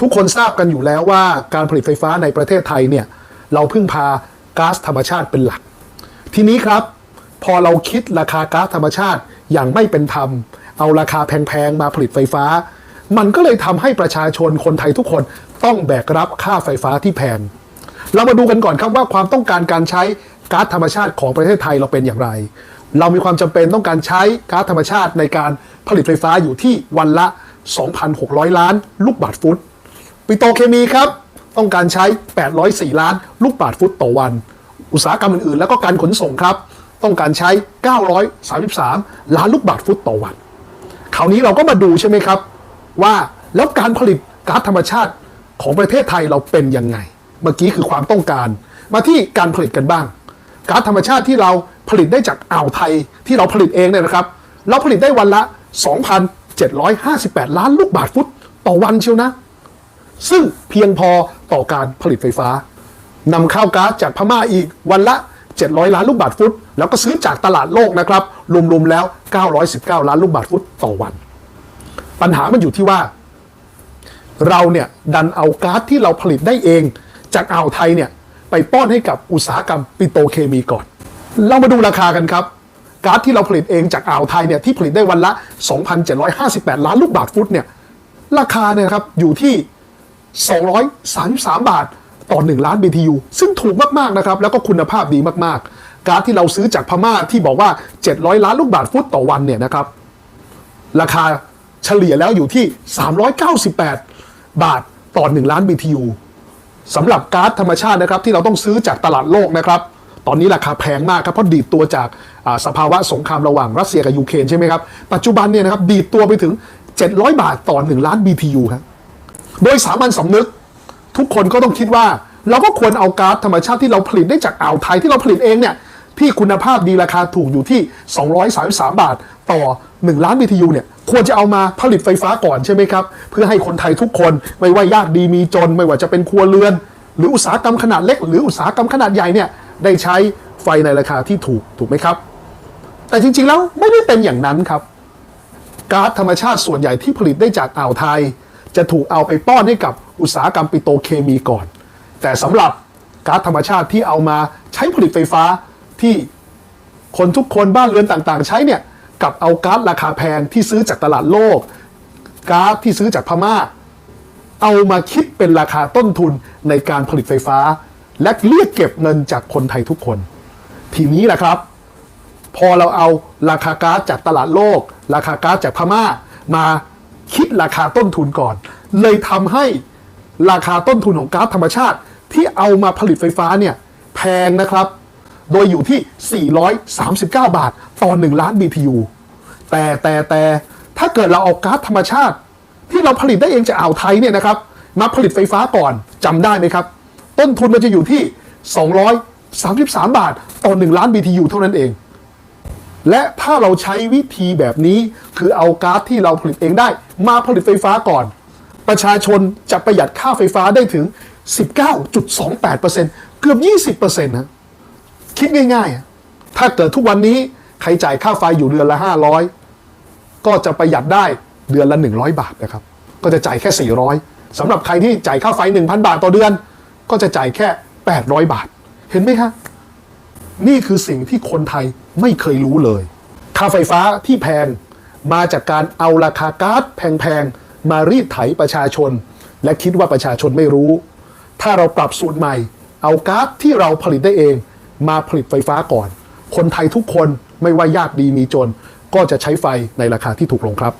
ทุกคนทราบกันอยู่แล้วว่าการผลิตไฟฟ้าในประเทศไทยเนี่ยเราพึ่งพาก๊าซธรรมชาติเป็นหลัก ทีนี้ครับ พอเราคิดราคาก๊าซธรรมชาติอย่างไม่เป็นธรรม เอาราคาแพงๆมาผลิตไฟฟ้า มันก็เลยทำให้ประชาชนคนไทยทุกคนต้องแบกรับค่าไฟฟ้าที่แพง เรามาดูกันก่อนครับว่าความต้องการการใช้ก๊าซธรรมชาติของประเทศไทยเราเป็นอย่างไร เรามีความจำเป็นต้องการใช้ก๊าซธรรมชาติในการผลิตไฟฟ้าอยู่ที่วันละ 2,600 ล้าน ลูกบาศก์ฟุต ปิโตเคมีครับ ต้องการใช้ 804 ล้านลูกบาศก์ฟุตต่อวัน อุตสาหกรรมอื่น ๆ แล้วก็การขนส่งครับ ต้องการใช้ 933 ล้านลูกบาศก์ฟุตต่อวัน คราวนี้เราก็มาดูใช่ไหมครับ ว่าแล้วการผลิตก๊าซธรรมชาติของประเทศไทยเราเป็นยังไง เมื่อกี้คือความต้องการ มาที่การผลิตกันบ้างก๊าซธรรมชาติที่เราผลิตได้จากอ่าวไทยที่เราผลิตเองเนี่ยนะครับ เราผลิตได้วันละ 2,758 ล้านลูกบาศก์ฟุตต่อวันเชียวนะ ซึ่งเพียงพอต่อการผลิตไฟฟ้านำเข้าก๊าซจากพม่าอีกวันละ 700 ล้านลูกบาศก์ฟุต แล้วก็ซื้อจากตลาดโลกนะครับ รวมๆแล้ว 919 ล้านลูกบาศก์ฟุตต่อวัน ปัญหามันอยู่ที่ว่า เราเนี่ยดันเอาก๊าซที่เราผลิตได้เอง จากอ่าวไทยเนี่ยไปป้อนให้กับอุตสาหกรรมปิโตรเคมีก่อน เรามาดูราคากันครับก๊าซที่เราผลิตเองจากอ่าวไทยเนี่ยที่ผลิตได้วันละ 2,758 ล้านลูกบาศก์ฟุตเนี่ยราคาเนี่ยครับอยู่ที่ 233 บาท ต่อ 1 ล้าน BTU ซึ่งถูกมากๆนะครับ แล้วก็คุณภาพดีมากๆ ก๊าซที่เราซื้อจากพม่าที่บอกว่า 700 ล้านลูกบาศก์ฟุตต่อวันเนี่ยนะครับ ราคาเฉลี่ยแล้วอยู่ที่ 398 บาทต่อ 1 ล้าน BTU สำหรับก๊าซธรรมชาตินะครับที่เราต้องซื้อจากตลาดโลกนะครับ ตอนนี้ราคาแพงมากครับเพราะดีดตัวจากสภาวะสงครามระหว่างรัสเซียกับยูเครนใช่ไหมครับ ปัจจุบันเนี่ยนะครับดีดตัวไปถึง 700 บาทต่อ 1 ล้าน BTU ครับ โดยสามัญสำนึก ทุกคนก็ต้องคิดว่า เราก็ควรเอาก๊าซธรรมชาติที่เราผลิตได้จากอ่าวไทยที่เราผลิตเองเนี่ยที่คุณภาพดีราคาถูกอยู่ที่ 233 บาทต่อ 1 ล้าน BTU เนี่ยควรจะเอามาผลิตไฟฟ้าก่อนใช่ไหมครับ เพื่อให้คนไทยทุกคนไม่ว่ายากดีมีจน ไม่ว่าจะเป็นครัวเรือน หรืออุตสาหกรรมขนาดเล็ก หรืออุตสาหกรรมขนาดใหญ่เนี่ยได้ใช้ไฟในราคาที่ถูกถูกไหมครับ แต่จริงๆแล้วไม่ได้เป็นอย่างนั้นครับก๊าซธรรมชาติส่วนใหญ่ที่ผลิตได้จากอ่าวไทย จะถูกเอาไปป้อนให้กับอุตสาหกรรมปิโตรเคมีก่อน แต่สำหรับก๊าซธรรมชาติที่เอามาใช้ผลิตไฟฟ้าที่คนทุกคนบ้านเรือนต่างๆ ใช้เนี่ยกับเอาก๊าซราคาแพงที่ซื้อจากตลาดโลกก๊าซที่ซื้อจากพม่า เอามาคิดเป็นราคาต้นทุนในการผลิตไฟฟ้า และเรียกเก็บเงินจากคนไทยทุกคน ทีนี้แหละครับ พอเราเอาราคาก๊าซจากตลาดโลก ราคาก๊าซจากพม่ามา คิดราคาต้นทุนก่อน เลยทำให้ราคาต้นทุนของก๊าซธรรมชาติ ที่เอามาผลิตไฟฟ้าเนี่ยแพงนะครับ โดยอยู่ที่ 439 บาท ต่อ 1 ล้าน BTU แต่แต่แต่ถ้าเกิดเราเอาก๊าซธรรมชาติ ที่เราผลิตได้เองจากอ่าวไทยเนี่ยนะครับมาผลิตไฟฟ้าก่อนจำได้ไหมครับ ต้นทุนมันจะอยู่ที่ 233 บาท ต่อ 1 ล้าน BTU เท่านั้นเอง และถ้าเราใช้วิธีแบบนี้คือเอาก๊าซที่เราผลิตเองได้ มาผลิตไฟฟ้าก่อน ประชาชนจะประหยัดค่าไฟฟ้าได้ถึง 19.28%เกือบ 20%นะคิดง่ายๆ ถ้าเกิดทุกวันนี้ใครจ่ายค่าไฟอยู่เดือนละ 500 ก็จะประหยัดได้เดือนละ 100 บาทนะครับ ก็จะจ่ายแค่ 400สำหรับใครที่จ่ายค่าไฟ 1,000 บาทต่อเดือน ก็จะจ่ายแค่ 800 บาท เห็นไหมคะ นี่คือสิ่งที่คนไทยไม่เคยรู้เลย ค่าไฟฟ้าที่แพงมาจากการเอาราคาก๊าซแพงๆ มารีดไถประชาชน และคิดว่าประชาชนไม่รู้ ถ้าเราปรับสูตรใหม่ เอาก๊าซที่เราผลิตได้เอง มาผลิตไฟฟ้าก่อน คนไทยทุกคนไม่ว่ายากดีมีจน ก็จะใช้ไฟในราคาที่ถูกลงครับ